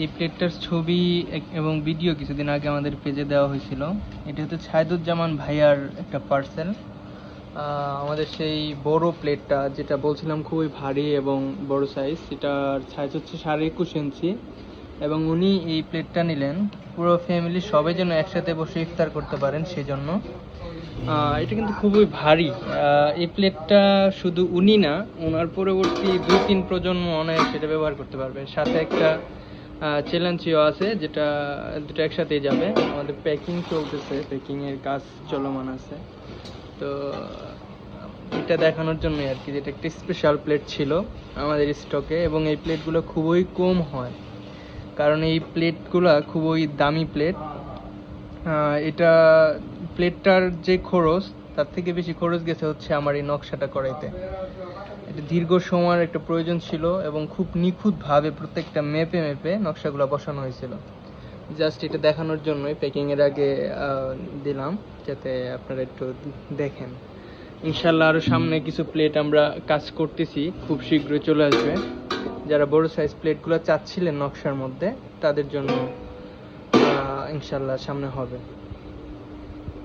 এই প্লেটটার ছবি এবং ভিডিও কিছুদিন আগে আমাদের পেজে দেওয়া হয়েছিল। এটা হচ্ছে ছায়দুজ্জামান ভাইয়ার একটা পার্সেল আমাদের সেই বড় প্লেটটা, যেটা বলছিলাম খুবই ভারী এবং বড় সাইজ সেটার সাইজ হচ্ছে সাড়ে একুশ ইঞ্চি। এবং উনি এই প্লেটটা নিলেন। পুরো ফ্যামিলি সবাই যেন একসাথে বসে ইফতার করতে পারেন সেজন্য। এটা কিন্তু খুবই ভারী। এই প্লেটটা শুধু উনি না, ওনার পরবর্তী দুই তিন প্রজন্ম অনায়াসে সেটা ব্যবহার করতে পারবে সাথে একটা চ্যালেঞ্জিও আছে, যেটা দুটো একসাথেই যাবে। আমাদের প্যাকিং চলতেছে প্যাকিং এর কাজ চলমান আছে। তো, এটা দেখানোর জন্য আর কি, যেটা একটা স্পেশাল প্লেট ছিল আমাদের স্টকে এবং এই প্লেটগুলো খুবই কম হয়। কারণ এই প্লেটগুলো খুবই দামি প্লেট এটা প্লেটটার যে খরচ তার থেকে বেশি খরচ গেছে হচ্ছে আমার এই নকশাটা করাইতে। এটা দীর্ঘ সময়ের একটা প্রয়োজন ছিল এবং খুব নিখুঁতভাবে প্রত্যেকটা মেপে মেপে নকশাগুলো বসানো হয়েছিল। জাস্ট এটা দেখানোর জন্যই প্যাকিং এর আগে দিলাম, যাতে আপনারা একটু দেখেন। ইনশাল্লাহ আরও সামনে কিছু প্লেট আমরা কাজ করতেছি, খুব শীঘ্রই চলে আসবে। যারা বড় সাইজ প্লেটগুলো চাচ্ছিলেন নকশার মধ্যে, তাদের জন্য ইনশাল্লাহ সামনে হবে।